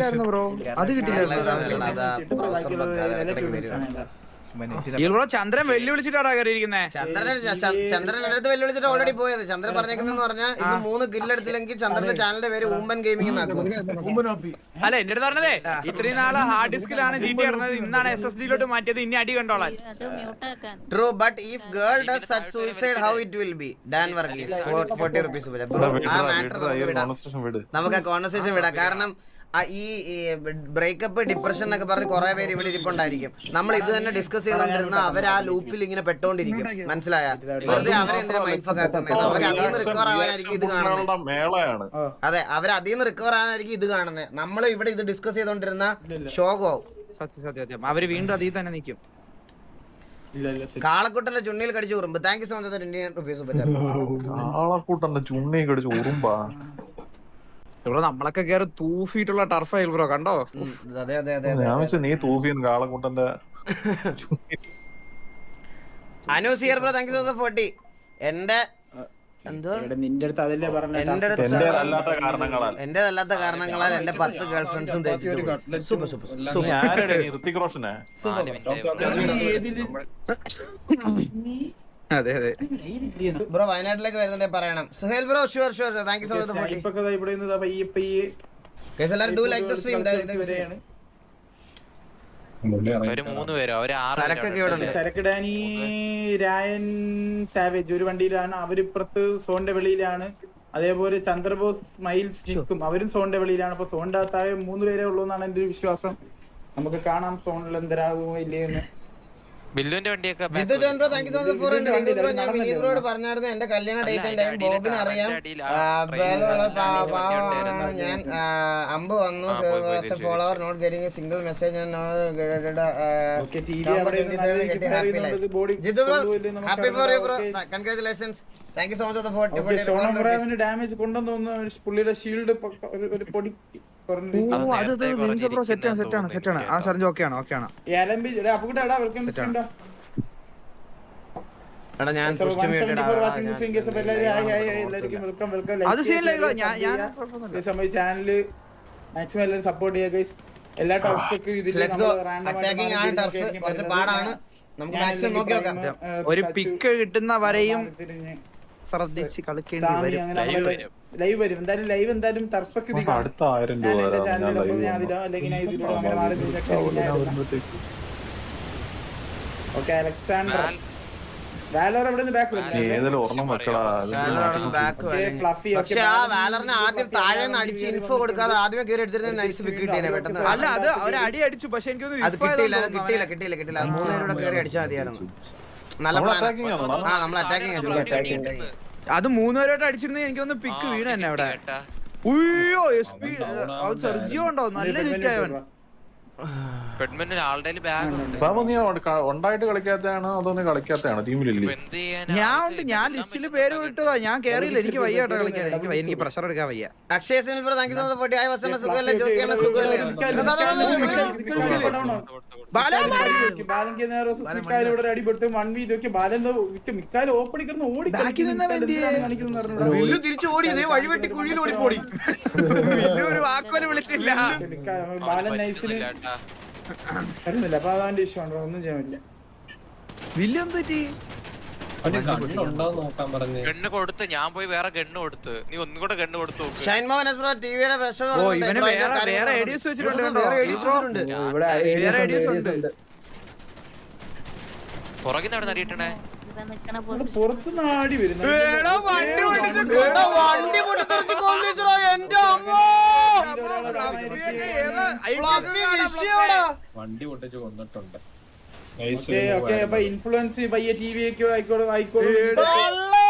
Bro. അത് കിട്ടില്ല bro ചന്ദ്രൻ വെല്ലുവിളിച്ചിട്ടാണ് കയറിയിരിക്കുന്നേ ചന്ദ്രൻ ചന്ദ്രൻ അടുത്ത് വെല്ലുവിളിച്ചിട്ട് ഓൾറെഡി പോയത്. ചന്ദ്രൻ പറഞ്ഞേക്കുന്ന പറഞ്ഞാൽ ഇന്ന് മൂന്ന് കില്ലെടുത്തില്ലെങ്കിൽ ചന്ദ്രന്റെ ചാനലിന്റെ പേര് ഊമ്പൻ ഗെയിമിംഗ് എന്നാക്കും. അല്ല എന്റെ അടുത്ത് പറഞ്ഞതേ ഇത്രയും നാൾ ഹാർഡ് ഡിസ്കിലാണ് ജി ടി ഇടുന്നത് ഇന്നാണ് എസ് എസ് ഡിയിലോട്ട് മാറ്റിയത്. ഇനി അടി കണ്ടോളാൻ. True but if girl does such suicide how it will be Dan Varghese forty rupees bro ആ മാറ്റർ നമുക്ക് വിടാം. നമുക്ക് ആ കോൺവെർസേഷൻ വിടാം. കാരണം ഈ ബ്രേക്കപ്പ് ഡിപ്രഷൻ എന്നൊക്കെ പറഞ്ഞ് കുറെ പേര് ഇവിടെ ഇരിപ്പുണ്ടായിരിക്കും. നമ്മൾ ഇത് തന്നെ ഡിസ്കസ് ചെയ്തോണ്ടിരുന്ന അവർ ആ ലൂപ്പിൽ ഇങ്ങനെ പെട്ടോണ്ടിരിക്കും. മനസ്സിലായ? വെറുതെ അവരെന്തിനാ മൈൻഡ് ഫക്ക് ആക്കുന്നത് അവർ അതിൽ നിന്ന് റിക്കവർ ആവാനായിരിക്കും ഇത് കാണുന്നത്. മേളയാണ്. അതെ അവർ അതിൽ നിന്ന് റിക്കവർ ആവാനായിരിക്കും ഇത് കാണുന്നത് നമ്മൾ ഇവിടെ ഇത് ഡിസ്കസ് ചെയ്തോണ്ടിരുന്ന ഷോകോ സത്യം സത്യം സത്യം. അവർ വീണ്ടും അതിൽ തന്നെ നിൽക്കും. കാളക്കുട്ടന്റെ ചുണ്ണിയിൽ കടിച്ചു കുറുമ്പ് താങ്ക് യു സോ മച്ച് കാളക്കൂട്ടന്റെ റുപ്പീസ് കടിച്ചു ചുണ്ണി കടിച്ച് ഉറുമ്പാ. ബ്രോ നമ്മളൊക്കെ കയറി തൂഫിയിട്ടുള്ള ടർഫായി ബ്രോ കണ്ടോ? അതെ അതെ അതെ ഞാൻ വെച്ചാൽ നീ തൂഫി കാളക്കൂട്ടന്റെ Anu സിയർ bro thank you so forty എന്റെ എന്തോ? നിന്റെ അടുത്ത് അതല്ലേ പറഞ്ഞ എന്റെ അല്ലാത്ത കാരണങ്ങളാൽ. എന്റെ പത്ത് ഗേൾ ഫ്രണ്ട്സും സൂപ്പർ സൂപ്പർ സൂപ്പർ അതെ അതെ. ബ്രോ വയനാട്ടിലേക്ക് വരുന്നുണ്ടെ പറയണം. Suhail bro sure sure thank you so much ഇപ്പൊ ഇവിടെ നിന്ന് പയ്യെ പയ്യെ എല്ലാവരും ഡു ലൈക്ക് ദ സ്ട്രീം സരക്കിടാനി രായൻ സാവേജ് ഒരു വണ്ടിയിലാണ്. അവരിപ്പുറത്ത് സോണിന്റെ വെളിയിലാണ്. അതേപോലെ ചന്ദ്രബോസ് മൈൽസ് നിൽക്കും അവരും സോണിന്റെ വെളിയിലാണ്. അപ്പൊ സോണിന്റെ അകത്താകെ മൂന്ന് പേരെ ഉള്ളൂ എന്നാണ് എന്റെ ഒരു വിശ്വാസം. നമുക്ക് കാണാം സോണിൽ എന്തരാകുമോ ഇല്ലയെന്ന്. ബില്ലുവിന്റെ വണ്ടിയൊക്കെ Jithu John bro thank you so much four hundred bro ഞാൻ വിനീത് ബ്രോയോട് പറഞ്ഞായിരുന്നു എന്റെ കല്യാണ ഡേറ്റ് ആൻഡ് ടൈം ബോബിന് അറിയാം. ഞാൻ അമ്പ് വന്നു follower not getting single message Jithu bro happy for you bro. Congratulations thank you so much for Sonam ബ്രാവിന് ഡാമേജ് കൊണ്ടെന്ന് തോന്നുന്നു പുള്ളിയുടെ ഷീൽഡ് ഒരു പൊടി ഓ കുറഞ്ഞു അത് അത് നിമിഷ ബ്രോ സെറ്റാണ് സെറ്റാണ് സെറ്റാണ് ആ സർജ് ഓക്കെ ആണ് ഓക്കെ ആണ്. ഏലമ്പി അപ്പുകൂടെ എടാ വെൽക്കം ടു എടാ ഞാൻ So, കുഷ്ടി 174 watching വീട്ടിടാ this in case of എല്ലാവരും hi, hi, hi, welcome, welcome. Like അത് ചെയ്യുക, സീനില്ലല്ലോ share ഞാൻ ചെയ്യുക, ഞാൻ sub കുഴപ്പമൊന്നുമില്ല. ചെയ്യുക. അതേസമയം ചാനൽ മാക്സിമം എല്ലാവരും സപ്പോർട്ട് guys. എല്ലാ ടർഫൊക്കെ ഇതിൽ പാടാണ്. നമുക്ക് മാക്സിമം നോക്കി നോക്കാം. ഒരു പിക്ക് കിട്ടുന്ന വരെയും ശ്രദ്ധിച്ച് കളിക്കേണ്ടി വരും. ലൈവ് വരും. എന്തായാലും ലൈവ് എന്തായാലും കാണും അടുത്ത ആയിരം രൂപ ഓക്കെ അലക്സാണ്ടർ. വാലോർ നിന്ന് ബാക്ക് പക്ഷെ ആ വാലറിന് ആദ്യം താഴെ നിന്ന് അടിച്ച് ഇൻഫോ കൊടുക്കാതെ ആദ്യമേ കയറി എടുത്തിരുന്ന നൈസ് പിക്ക് കിട്ടിയേനെ പെട്ടെന്ന്? അല്ല അത് ഒരു അടി അടിച്ചു. പക്ഷെ എനിക്ക് കിട്ടിയില്ല കിട്ടിയില്ല കിട്ടിയില്ല കിട്ടിയില്ല. കയറി അടിച്ചാൽ മതിയായിരുന്നു. നല്ല? ആ നമ്മൾ അറ്റാക്കിംഗ് അത് അടിച്ചിരുന്നു എനിക്ക് ഒന്ന് പിക്ക് വീണ തന്നെ അവിടെ. ഉയ്യോ എസ് പി സെർജിയോ ഉണ്ടോ? നല്ല ഹിറ്റ് ആയവൻ ഉണ്ടായിട്ട് കളിക്കാത്തതാണോ അതോ കളിക്കാത്തതാണോ ടീമിലില്ലേ? ഞാൻ ഉണ്ട് ഞാൻ ലിസ്റ്റിൽ പേര് വിട്ടതാ ഞാൻ കേറിയില്ല എനിക്ക് വയ്യ കേട്ടോ കളിക്കാൻ എനിക്ക് വയ്യ, എനിക്ക് പ്രഷർ എടുക്കാൻ വയ്യ Akshaya cinema thank you so much for ആയി വസന സുഖമല്ലേ ജോക്കിയാണ് സുഖമല്ലേ അടിപെട്ട് വൺ വീ ഇതൊക്കെ ബാലൻ മിക്കാലും ഓപ്പണിൽ കിടന്ന് ഓടി? വില്ലു തിരിച്ചു ഓടി ഇതേ വഴിവെട്ടി കുഴിയിൽ ഓടിപ്പോടി ഒരു വാക്കോൽ വിളിച്ചില്ല ബാലൻ നൈസിന്. വരുന്നില്ല അപ്പൊ അതാന്റെ ഇഷ്യൂ ഉണ്ടോ? ഒന്നും ചെയ്യാൻ പറ്റില്ല വില്ല് എന്ത് പറ്റി ഗണ്ണ് കൊടുത്ത് ഞാൻ പോയി വേറെ ഗണ്ണ് കൊടുത്ത്. നീ ഒന്നും കൂടെ ഗണ്ണ് കൊടുത്തു ഓ ഇവന് വേറെ വേറെ ഐഡിയസ് വെച്ചിട്ടുണ്ട് കണ്ടോ? വേറെ ഐഡിയസ് ഉണ്ട് പുറകിൽ നിന്ന് അവിടെ നടിയിട്ടണേ ഇവ നിക്കണ ഇവിടെ പുറത്ത് നാടി വരുന്നു എടാ, വണ്ടി വണ്ടി പൊട്ടിത്തെറിച്ച് കൊല്ലിച്ചെടാ, എന്റെ അമ്മോ. ഓക്കെ ഓക്കെ അപ്പൊ ഇൻഫ്ലുവൻസ് പയ്യെ ടി വി ഒക്കെ ആയിക്കോളും ആയിക്കോളും നമ്മളല്ലേ.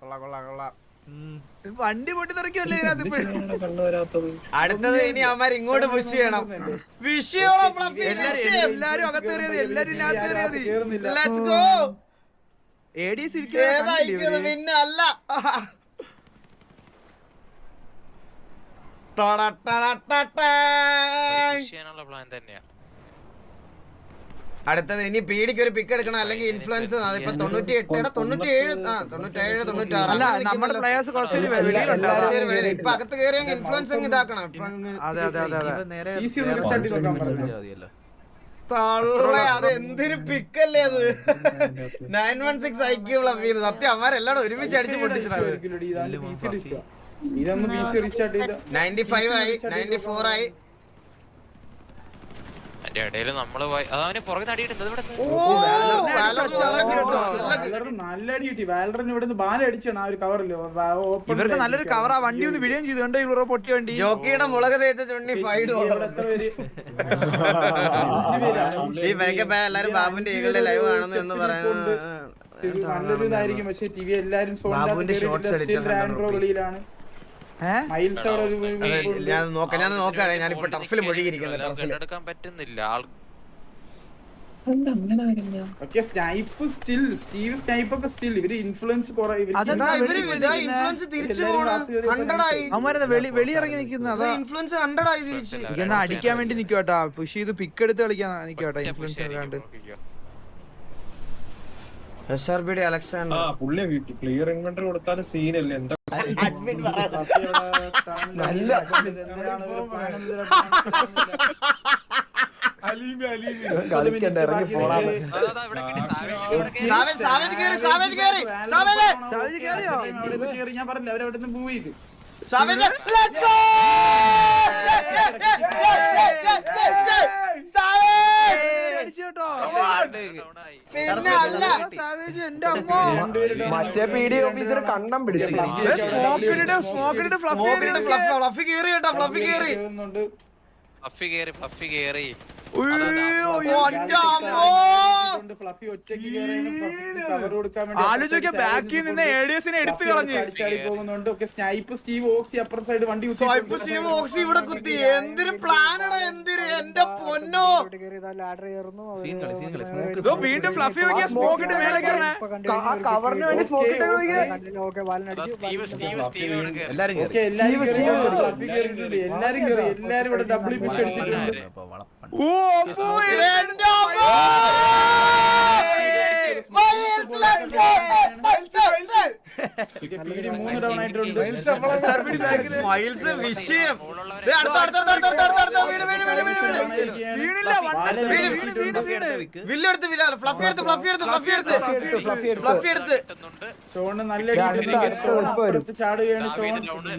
കൊള്ളാം കൊള്ളാം കൊള്ളാം. വണ്ടി പൊട്ടി തെറിക്കല്ലേ ഇതിനകത്ത് ഇപ്പോഴും? അടുത്തത് ഇനി അവന്മാർ ഇങ്ങോട്ട് പുഷ് ചെയ്യണം. എല്ലാരും അകത്ത് കയറിയത് എല്ലാരും ലെറ്റ്സ് ഗോ പിന്നെ അല്ല. ടട ടട ടട. push ചെയ്യാനുള്ള പ്ലാൻ തന്നെയാ. അടുത്തത് ഇനി പീഡിക്ക് ഒരു പിക്ക് എടുക്കണം അല്ലെങ്കിൽ ഇൻഫ്ലുവൻസ് ഇപ്പൊ തൊണ്ണൂറ്റി എട്ട് തൊണ്ണൂറ്റി ഏഴ് ആ തൊണ്ണൂറ്റേഴ് ഇപ്പൊ അകത്ത് ഇൻഫ്ലുവൻസ് ഇതാക്കണം. തള്ളെ, അത് എന്തൊരു പിക്കല്ലേ അത്? നയൻ വൺ സിക്സ് ഐക്യുള്ള സത്യം അമ്മാരെല്ലാടും ഒരുമിച്ച് അടിച്ച് പൊട്ടിച്ചത് നയന്റി ഫൈവ് ആയി നയന്റി ഫോർ ആയി. അതിന്റെ ഇടയിൽ നമ്മൾ പോയി. അതവന് പുറകെ ഇവർക്ക് നല്ലൊരു കവർ ആ. വണ്ടി ഒന്ന് വിടുകയും ചെയ്തു. കണ്ടോ ഇവിടെ പൊട്ടി വണ്ടി? ജോക്കിയുടെ മുളക് തേച്ച ചുണ്ണി ഫൈവ് ഡോളർ വേഗം എല്ലാരും ബാബുന്റെ ഈകളുടെ ലൈവ് കാണുന്നു എന്ന് പറയുന്നത് നല്ലൊരു ഇതായിരിക്കും. പക്ഷെ ടി വി എല്ലാരും സോണിന്റെ വെളിയിലാണ്. ഞാൻ നോക്കാം ഞാൻ നോക്കാം ഞാനിപ്പോ ടർഫിൽ മുഴുകിയിരിക്കുന്നത് ടർഫിൽ എടുക്കാൻ പറ്റുന്നില്ല. സ്നൈപ്പ് സ്റ്റിൽ സ്റ്റീവ് സ്നൈപ്പ് ഒക്കെ സ്റ്റിൽ. ഇവർ ഇൻഫ്ലുവൻസ് ഇൻഫ്ലുവൻസ് ആയി. അവന്മാരെ വെളി വെളിയിറങ്ങി നിൽക്കുന്ന അതാ. ഇൻഫ്ലുവൻസ് ഹൺഡ്രഡ് ആയി തിരിച്ച് എന്നാ അടിക്കാൻ വേണ്ടി നിക്കോട്ടാ പുഷ് ചെയ്ത് പിക്ക് എടുത്ത് കളിക്കാൻ നിക്കോട്ടെ ഇൻഫ്ലുവൻസ് എസ് ആർ ബിയുടെ അലക്സാണ്ടർ. ആ പുള്ളി ക്ലിയർ ഇൻവെന്ററി കൊടുത്താലും സീനല്ലേ എന്താ അതാ, അതാ, ഇവിടെ കിട്ടി. സാവേജ് ഇവിടെ കേറി. സാവേജ് സാവേജ് കേറി സാവേജ് കേറി. സാവേജ് സാവേജ് കേറിയോ? ഞാൻ പറഞ്ഞില്ല അവരവിടെ നിന്ന് മൂവ് ചെയ്ത്. സാവേജ്. ലെറ്റ്സ് ഗോ അടിച്ചു കേട്ടോ. ആയി. പിന്നെ അല്ല സാവേജ് എന്റെ അമ്മോ. മറ്റേ പി ഡി ഓഫീസർ കണ്ടം പിടിച്ചു. സ്മോക്കിനിടെ സ്മോക്കിനിടെ ഫ്ലഫ് ഫ്ലഫി കേറി കേട്ടോ ഫ്ലഫി കേറി. ഫ്ലഫി കേറി ഫ്ലഫി കേറി. ഒന്റെ അമ്മോ! കൊണ്ട് ഫ്ലഫി ഒറ്റയ്ക്ക് കേറിയാണ് ഫ്ലഫിക്ക് cover കൊടുക്കാൻ വേണ്ടി ആലോചിക്ക ബാക്കിൽ നിന്ന് എഡിഎസിനെ എടുത്തു ഫ്ലഫി കളഞ്ഞ്. ചാടി പോകുന്നുണ്ട്. ഒക്കെ സ്നൈപ്പ് സ്റ്റീവ് ഓക്സി അപ്പുറ സൈഡ് വണ്ടി കുത്തി സ്വൈപ്പ് സ്റ്റീവ് ഓക്സി ഇവിടെ കുത്തി. എന്തൊരു പ്ലാനടാ എന്തൊരു എന്റെ പൊന്നോ! ഇതോ വീണ്ടും ഫ്ലഫി നോക്കിയ സ്മോക്ക് ഇട്ട് മേലെ കയറണേ. കവറിന് വേണ്ടി സ്മോക്ക് അതാ സ്റ്റീവ് സ്റ്റീവ് സ്റ്റീവ് ഇവിടെ കേറി ഓക്കെ എല്ലാരും ഇവിടെ അടിച്ചിട്ടുണ്ട്. സ്മൈൽസ് വിഷയം വില്ലെടുത്ത് വില്ല ഫ്ലഫി എടുത്ത് ഫ്ലഫി എടുത്ത് ഫ്ലഫി എടുത്ത് ഫ്ലഫി എടുത്ത് നല്ല രീതിയിൽ അപ്പുറത്ത് ചാടുകയാണ്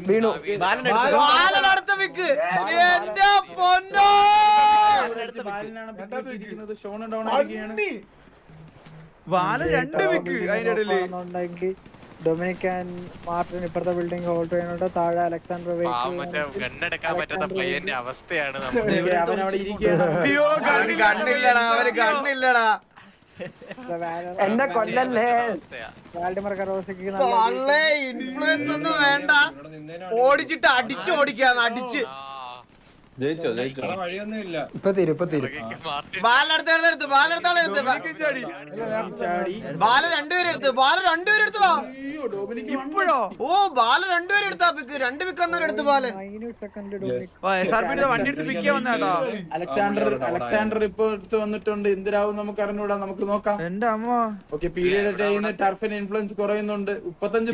വീണു. അടുത്ത വിക്ക്. എന്റെ പൊന്നോ. പിടിക്കുന്നത് ഡൗൺ വാല രണ്ട് വിക്ക് അതിന്റെ ഇടയിൽ. ഡൊമിനിക്കാൻ മാർട്ടിൻ ഇപ്പുറത്തെ ബിൽഡിംഗ് ഹോൾഡ് ചെയ്യുന്നുണ്ട്. താഴെ അലക്സാണ്ടർ ഗണ്ണെടുക്കാൻ പറ്റാത്ത പയ്യന്റെ അവസ്ഥയാണ് നമ്മൾ അവൻ അവിടെ ഇരിക്കുകയാണ്. കണ്ണില്ലടാ അവന് കണ്ണില്ലടാ. എന്നെ കൊല്ലല്ലേ? ഇൻഫ്ലുവൻസ് ഒന്നും വേണ്ട. ഓടിച്ചിട്ട് അടിച്ച് ഓടിക്കാന്ന് അടിച്ച്. ജയിച്ചോ ജയിച്ചോ. വഴിയൊന്നുമില്ല. ഇപ്പൊ തീരും ഇപ്പൊ തീരും. പുറകേക്ക് മാർട്ടിൻ. ബാലെടുത്ത് എടുത്ത് ബാലെടുത്താളെ എടുത്ത്. ചാടി. ബാല രണ്ടുപേരെടുത്ത് ബാല രണ്ടുപേരെടുത്തോ അയ്യോ ഡൊമിനിക്ക് ഇപ്പോഴോ? ഓ ബാല രണ്ടുപേരെടുത്താ പിക്ക് രണ്ട് പിക്ക് അന്നേരം എടുത്ത് ബാലൻ. വണ്ടി എടുത്ത് പിക്ക് വന്നാട്ടോ അലക്സാണ്ടർ അലക്സാണ്ടർ ഇപ്പൊ എടുത്ത് വന്നിട്ടുണ്ട്. എന്തിനാവും നമുക്ക് അറിഞ്ഞൂടാ നമുക്ക് നോക്കാം. എന്റെ അമ്മ. ഓക്കെ ചെയ്യുന്ന ടർഫിന് ഇൻഫ്ലുവൻസ് കുറയുന്നുണ്ട്. മുപ്പത്തഞ്ച്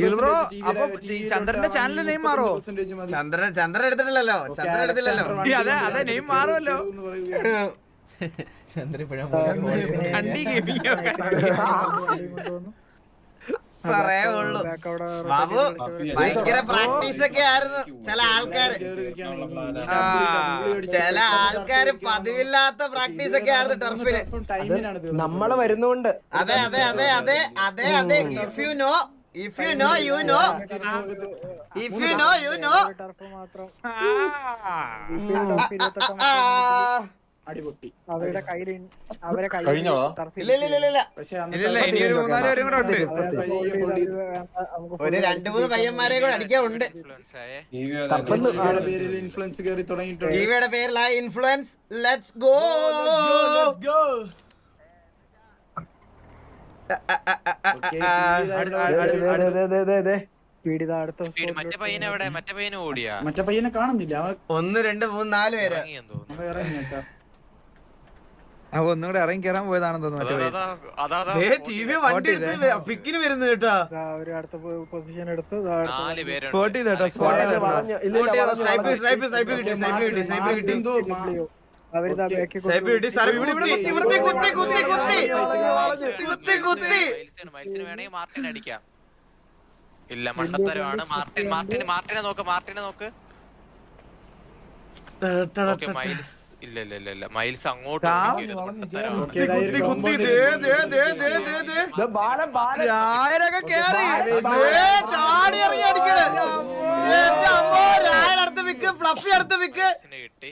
ചന്ദ്രന്റെ ചാനലിൽ നെയിം മാറോ? ചന്ദ്രൻ ചന്ദ്രൻ എടുത്തിട്ടില്ലല്ലോ. ചന്ദ്രൻ എടുത്തില്ലല്ലോ. അതെ നെയിം മാറുമല്ലോ. കണ്ടി. ഗെയിമിംഗ് പറയേ ഉള്ളൂ ബാബു ഭയങ്കര പ്രാക്ടീസ് ഒക്കെ ആയിരുന്നു ചില ആൾക്കാര്. ചില ആൾക്കാര് പതിവില്ലാത്ത പ്രാക്ടീസ് ഒക്കെ ആയിരുന്നു ടർഫിൽ. നമ്മൾ വരുന്നുണ്ട്. അതെ അതെ അതെ അതെ അതെ അതെ if you know if you know you know if you know you know അടിപൊട്ടി. അവരുടെ കയ്യിൽ അവരെ കയ്യിൽ ഒരു രണ്ടു മൂന്ന് പയ്യന്മാരെ കൂടെ അടിക്കാനുണ്ട് ഇൻഫ്ലുവൻസ് പേരിൽ കയറി തുടങ്ങിയിട്ടുണ്ട്. ടിവിയുടെ ആ ഇൻഫ്ലുവൻസ്. ലെറ്റ്സ് ഗോ മറ്റേ പയ്യൻ എവിടെ മറ്റേ പയ്യൻ ഓടിയാ? മറ്റേ പയ്യനെ കാണുന്നില്ല. ഒന്ന് രണ്ട് മൂന്ന് നാല് പേര്. അപ്പൊ ഒന്നുകൂടെ ഇറങ്ങി കയറാൻ പോയതാണെന്ന് തോന്നുന്നു പിക്കിന് വരുന്നു കേട്ടാ. ഒരു അടുത്ത പൊസിഷൻ എടുത്ത് നാല് പേരുണ്ട്. സ്പോട്ട് ചെയ്തേട്ടോ സ്പോട്ട് അലക്സാണ്ടർ. ചെയ്തേട്ടോ വളഞ്ഞു. ഇല്ല, ഇല്ല, വളഞ്ഞു, സ്നൈപ്പ് വളഞ്ഞു. സ്നൈപ്പ് സ്നൈപ്പ് കിട്ടി സ്നൈപ്പ് കിട്ടി സ്നൈപ്പ് കിട്ടി. മാർട്ടിൻ ഇല്ല മണ്ടത്തരമാണ്. മാർട്ടിൻ മാർട്ടിന് മാർട്ടിനെ നോക്ക് മാർട്ടിനെ നോക്ക്. മൈൽസ് ഇല്ല ഇല്ല ഇല്ല ഇല്ല. മൈൽസ് അങ്ങോട്ട് ആ, ഓടിക്കരുത്. മണ്ടത്തരമാണ്. ഓക്കേ, ഇതാ ഒരു കുത്തി കുത്തി ദേ ദേ ദേ ദേ ദേ ദേ. ദേ, ബാലൻ, ബാലൻ. കേറി. ദേ, ചാടി ഇറങ്ങി അടിക്കണ്. എന്റെ അമ്മോ അടുത്ത വിക്ക് ഫ്ലഫി അടുത്ത വിക്ക്. കിട്ടി.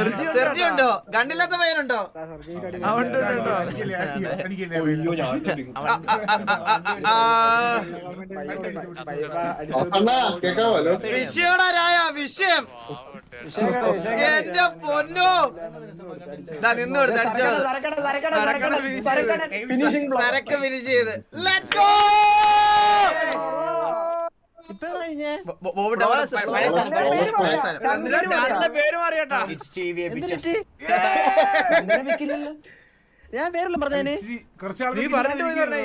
അടിച്ചത് അണ്ണാ കേക്കാവോ പയ്യനുണ്ടോ? വിഷയടാ രായ വിഷയം. എന്റെ പൊന്നോ. ദാ നിന്ന് കൊടുത്ത് അടിച്ചോ. സരക്കട, സരക്കട, സരക്കട, സരക്കട. Finishing സരക്ക് ഫിനിഷ് ചെയ്ത്. ലെറ്റ്സ് ഗോ പഴയ സാധനം പഴയ സാധനം പഴയ സാധനം ചന്ദ്ര ചാനലിന്റെ പേര് മാറിയട്ടാ. It's TV, bitches. എന്തിനാ വിക്കില്ലല്ലോ? നീ പറഞ്ഞിട്ട് പോയി പറഞ്ഞേ